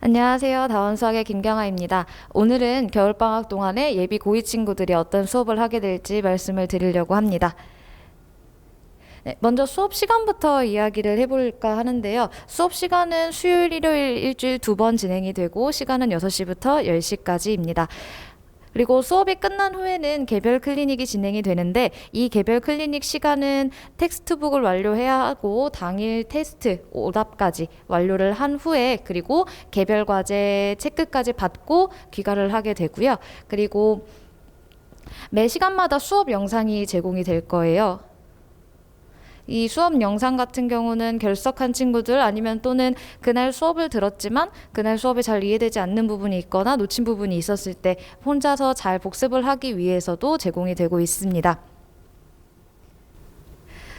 안녕하세요. 다원수학의 김경아입니다. 오늘은 겨울방학 동안에 예비 고2 친구들이 어떤 수업을 하게 될지 말씀을 드리려고 합니다. 네, 먼저 수업 시간부터 이야기를 해볼까 하는데요. 수업 시간은 수요일, 일요일 일주일 두 번 진행이 되고 시간은 6시부터 10시까지입니다. 그리고 수업이 끝난 후에는 개별 클리닉이 진행이 되는데 이 개별 클리닉 시간은 텍스트북을 완료해야 하고 당일 테스트 오답까지 완료를 한 후에 그리고 개별 과제 체크까지 받고 귀가를 하게 되고요. 그리고 매 시간마다 수업 영상이 제공이 될 거예요. 이 수업 영상 같은 경우는 결석한 친구들 아니면 또는 그날 수업을 들었지만 그날 수업이 잘 이해되지 않는 부분이 있거나 놓친 부분이 있었을 때 혼자서 잘 복습을 하기 위해서도 제공이 되고 있습니다.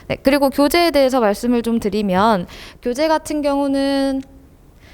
네, 그리고 교재에 대해서 말씀을 좀 드리면 교재 같은 경우는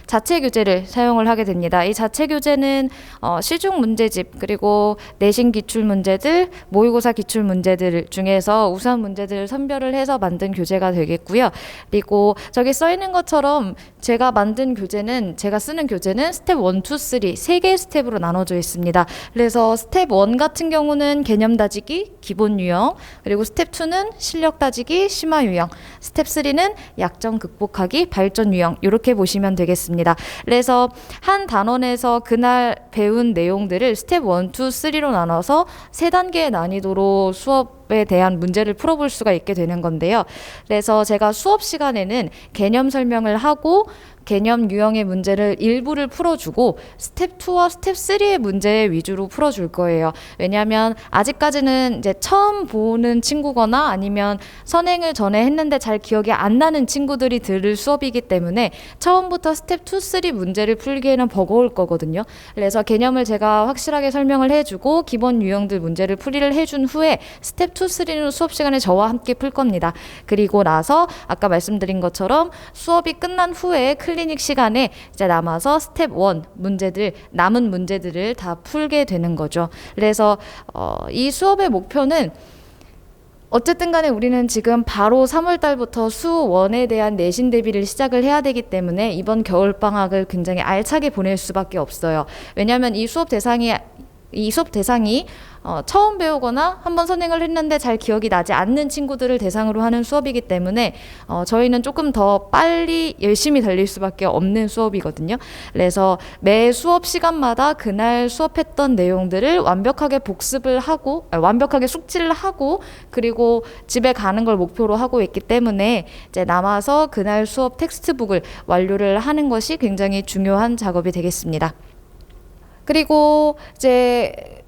자체 교재를 사용을 하게 됩니다. 이 자체 교재는 어, 시중 문제집 그리고 내신 기출 문제들, 모의고사 기출 문제들 중에서 우수한 문제들을 선별을 해서 만든 교재가 되겠고요. 그리고 저기 써 있는 것처럼 제가 만든 교재는 제가 쓰는 교재는 스텝 1, 2, 3 세 개의 스텝으로 나눠져 있습니다. 그래서 스텝 1 같은 경우는 개념 다지기, 기본 유형, 그리고 스텝 2는 실력 다지기, 심화 유형, 스텝 3는 약점 극복하기, 발전 유형 이렇게 보시면 되겠습니다. 그래서 한 단원에서 그날 배운 내용들을 스텝 1, 2, 3로 나눠서 세 단계의 난이도로 수업 에 대한 문제를 풀어볼 수가 있게 되는 건데요. 그래서 제가 수업 시간에는 개념 설명을 하고 개념 유형의 문제를 일부를 풀어주고 스텝 2와 스텝 3의 문제 위주로 풀어줄 거예요. 왜냐하면 아직까지는 이제 처음 보는 친구거나 아니면 선행을 전에 했는데 잘 기억이 안 나는 친구들이 들을 수업이기 때문에 처음부터 스텝 2, 3 문제를 풀기에는 버거울 거거든요. 그래서 개념을 제가 확실하게 설명을 해주고 기본 유형들 문제를 풀이를 해준 후에 스텝 2, 3는 수업 시간에 저와 함께 풀 겁니다. 그리고 나서 아까 말씀드린 것처럼 수업이 끝난 후에 클리닉 시간에 이제 남아서 스텝 1 문제들 남은 문제들을 다 풀게 되는 거죠. 그래서 어, 이 수업의 목표는 어쨌든 간에 우리는 지금 바로 3월 달부터 수원에 대한 내신 대비를 시작을 해야 되기 때문에 이번 겨울 방학을 굉장히 알차게 보낼 수밖에 없어요. 왜냐하면 이 수업 대상이 이 수업 대상이 어, 처음 배우거나 한번 선행을 했는데 잘 기억이 나지 않는 친구들을 대상으로 하는 수업이기 때문에 어, 저희는 조금 더 빨리 열심히 달릴 수밖에 없는 수업이거든요. 그래서 매 수업 시간마다 그날 수업했던 내용들을 완벽하게 복습을 하고 아, 완벽하게 숙지를 하고 그리고 집에 가는 걸 목표로 하고 있기 때문에 이제 남아서 그날 수업 텍스트북을 완료를 하는 것이 굉장히 중요한 작업이 되겠습니다. 그리고 이제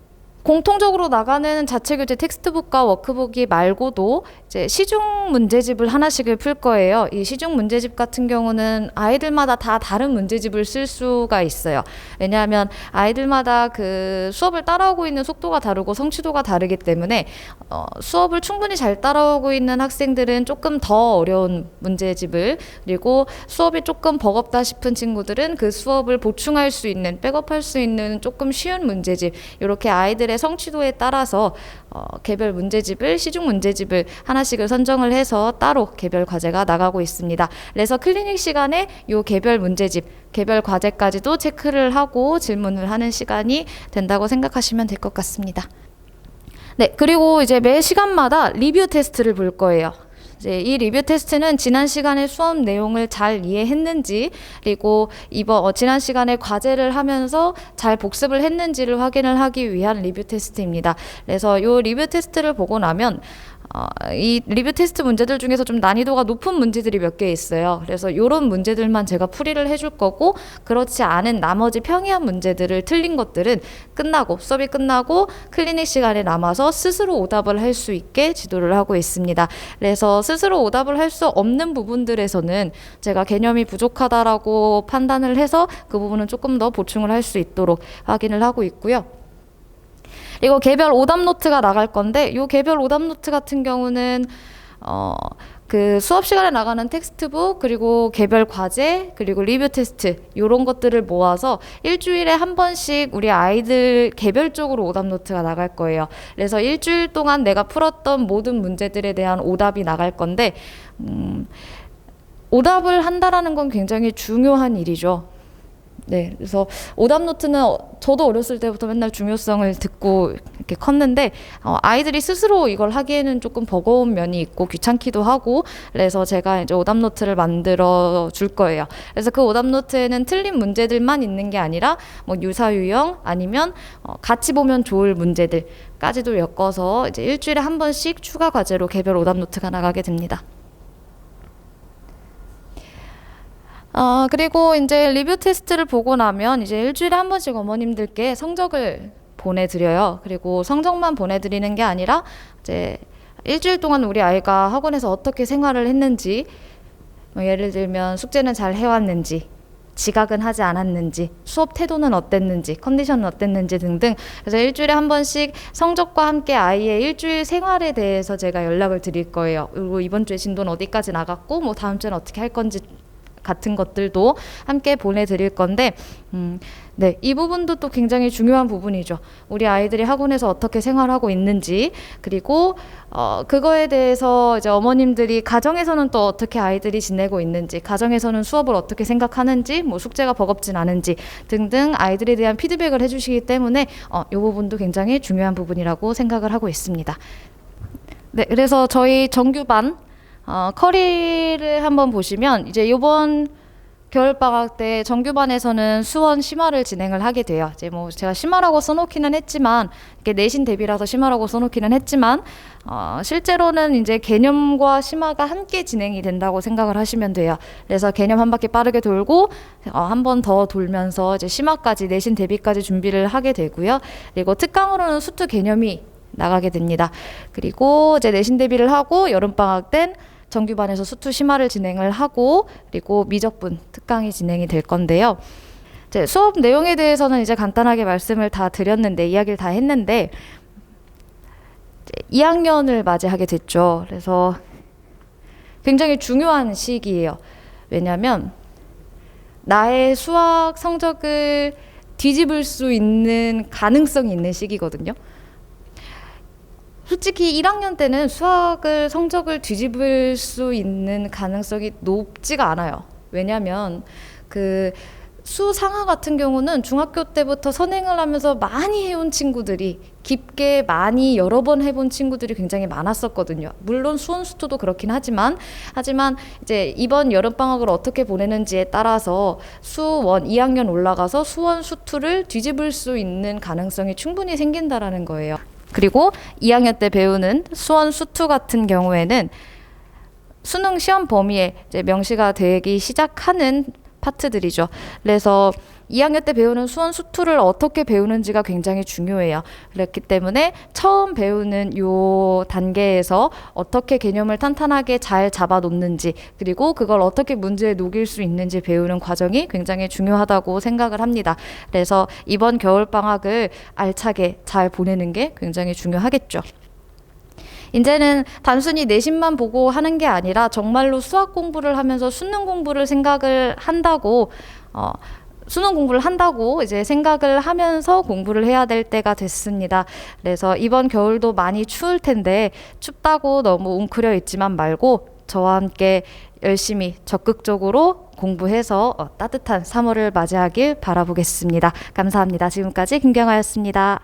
공통적으로 나가는 자체 교재 텍스트북과 워크북이 말고도 이제 시중 문제집을 하나씩을 풀 거예요. 이 시중 문제집 같은 경우는 아이들마다 다 다른 문제집을 쓸 수가 있어요. 왜냐하면 아이들마다 그 수업을 따라오고 있는 속도가 다르고 성취도가 다르기 때문에 어, 수업을 충분히 잘 따라오고 있는 학생들은 조금 더 어려운 문제집을 그리고 수업이 조금 버겁다 싶은 친구들은 그 수업을 보충할 수 있는 백업할 수 있는 조금 쉬운 문제집 이렇게 아이들의 성취도에 따라서 어, 개별 문제집을 시중 문제집을 하나씩을 선정을 해서 따로 개별 과제가 나가고 있습니다. 그래서 클리닉 시간에 요 개별 문제집, 개별 과제까지도 체크를 하고 질문을 하는 시간이 된다고 생각하시면 될 것 같습니다. 네, 그리고 이제 매 시간마다 리뷰 테스트를 볼 거예요. 이제 이 리뷰 테스트는 지난 시간에 수업 내용을 잘 이해했는지 그리고 이번 어, 지난 시간에 과제를 하면서 잘 복습을 했는지를 확인을 하기 위한 리뷰 테스트입니다. 그래서 이 리뷰 테스트를 보고 나면 어, 이 리뷰 테스트 문제들 중에서 좀 난이도가 높은 문제들이 몇 개 있어요. 그래서 이런 문제들만 제가 풀이를 해줄 거고 그렇지 않은 나머지 평이한 문제들을 틀린 것들은 끝나고 수업이 끝나고 클리닉 시간에 남아서 스스로 오답을 할 수 있게 지도를 하고 있습니다. 그래서 스스로 오답을 할 수 없는 부분들에서는 제가 개념이 부족하다라고 판단을 해서 그 부분은 조금 더 보충을 할 수 있도록 확인을 하고 있고요. 그리고 개별 오답 노트가 나갈 건데 요 개별 오답 노트 같은 경우는 어, 그 수업 시간에 나가는 텍스트북 그리고 개별 과제 그리고 리뷰 테스트 요런 것들을 모아서 일주일에 한 번씩 우리 아이들 개별적으로 오답 노트가 나갈 거예요. 그래서 일주일 동안 내가 풀었던 모든 문제들에 대한 오답이 나갈 건데 음, 오답을 한다라는 건 굉장히 중요한 일이죠. 네, 그래서 오답 노트는 어, 저도 어렸을 때부터 맨날 중요성을 듣고 이렇게 컸는데 어, 아이들이 스스로 이걸 하기에는 조금 버거운 면이 있고 귀찮기도 하고 그래서 제가 이제 오답 노트를 만들어 줄 거예요. 그래서 그 오답 노트에는 틀린 문제들만 있는 게 아니라 뭐 유사 유형 아니면 어, 같이 보면 좋을 문제들까지도 엮어서 이제 일주일에 한 번씩 추가 과제로 개별 오답 노트가 나가게 됩니다. 어, 그리고 이제 리뷰 테스트를 보고 나면 이제 일주일에 한 번씩 어머님들께 성적을 보내드려요. 그리고 성적만 보내드리는 게 아니라 이제 일주일 동안 우리 아이가 학원에서 어떻게 생활을 했는지, 뭐 예를 들면 숙제는 잘 해왔는지, 지각은 하지 않았는지, 수업 태도는 어땠는지, 컨디션은 어땠는지 등등. 그래서 일주일에 한 번씩 성적과 함께 아이의 일주일 생활에 대해서 제가 연락을 드릴 거예요. 그리고 이번 주에 진도는 어디까지 나갔고, 뭐 다음 주에는 어떻게 할 건지 같은 것들도 함께 보내드릴 건데, 음, 네, 이 부분도 또 굉장히 중요한 부분이죠. 우리 아이들이 학원에서 어떻게 생활하고 있는지, 그리고 어, 그거에 대해서 이제 어머님들이 가정에서는 또 어떻게 아이들이 지내고 있는지, 가정에서는 수업을 어떻게 생각하는지, 뭐 숙제가 버겁진 않은지 등등 아이들에 대한 피드백을 해주시기 때문에 어, 이 부분도 굉장히 중요한 부분이라고 생각을 하고 있습니다. 네, 그래서 저희 정규반 어, 커리를 한번 보시면 이제 이번 겨울 방학 때 정규반에서는 수원 심화를 진행을 하게 돼요. 이제 뭐 제가 심화라고 써놓기는 했지만 이게 내신 대비라서 심화라고 써놓기는 했지만 어, 실제로는 이제 개념과 심화가 함께 진행이 된다고 생각을 하시면 돼요. 그래서 개념 한 바퀴 빠르게 돌고 어, 한 번 더 돌면서 이제 심화까지 내신 대비까지 준비를 하게 되고요. 그리고 특강으로는 수투 개념이 나가게 됩니다. 그리고 이제 내신 대비를 하고 여름 방학 땐 정규반에서 수투 심화를 진행을 하고 그리고 미적분 특강이 진행이 될 건데요. 이제 수업 내용에 대해서는 이제 간단하게 말씀을 다 드렸는데 이야기를 다 했는데 이제 2학년을 맞이하게 됐죠. 그래서 굉장히 중요한 시기예요. 왜냐하면 나의 수학 성적을 뒤집을 수 있는 가능성이 있는 시기거든요. 솔직히 1학년 때는 수학을 성적을 뒤집을 수 있는 가능성이 높지가 않아요. 왜냐하면 그 수상하 같은 경우는 중학교 때부터 선행을 하면서 많이 해온 친구들이 깊게 많이 여러 번 해본 친구들이 굉장히 많았었거든요. 물론 수원 수투도 그렇긴 하지만 하지만 이제 이번 여름 방학을 어떻게 보내는지에 따라서 수원 2학년 올라가서 수원 수투를 뒤집을 수 있는 가능성이 충분히 생긴다라는 거예요. 그리고 2학년 때 배우는 수원 수투 같은 경우에는 수능 시험 범위에 명시가 되기 시작하는 파트들이죠. 그래서 2학년 때 배우는 수원 수투를 어떻게 배우는지가 굉장히 중요해요. 그렇기 때문에 처음 배우는 요 단계에서 어떻게 개념을 탄탄하게 잘 잡아 놓는지 그리고 그걸 어떻게 문제에 녹일 수 있는지 배우는 과정이 굉장히 중요하다고 생각을 합니다. 그래서 이번 겨울 방학을 알차게 잘 보내는 게 굉장히 중요하겠죠. 이제는 단순히 내신만 보고 하는 게 아니라 정말로 수학 공부를 하면서 수능 공부를 생각을 한다고 어, 수능 공부를 한다고 이제 생각을 하면서 공부를 해야 될 때가 됐습니다. 그래서 이번 겨울도 많이 추울 텐데 춥다고 너무 웅크려 있지만 말고 저와 함께 열심히 적극적으로 공부해서 어, 따뜻한 3월을 맞이하길 바라보겠습니다. 감사합니다. 지금까지 김경아였습니다.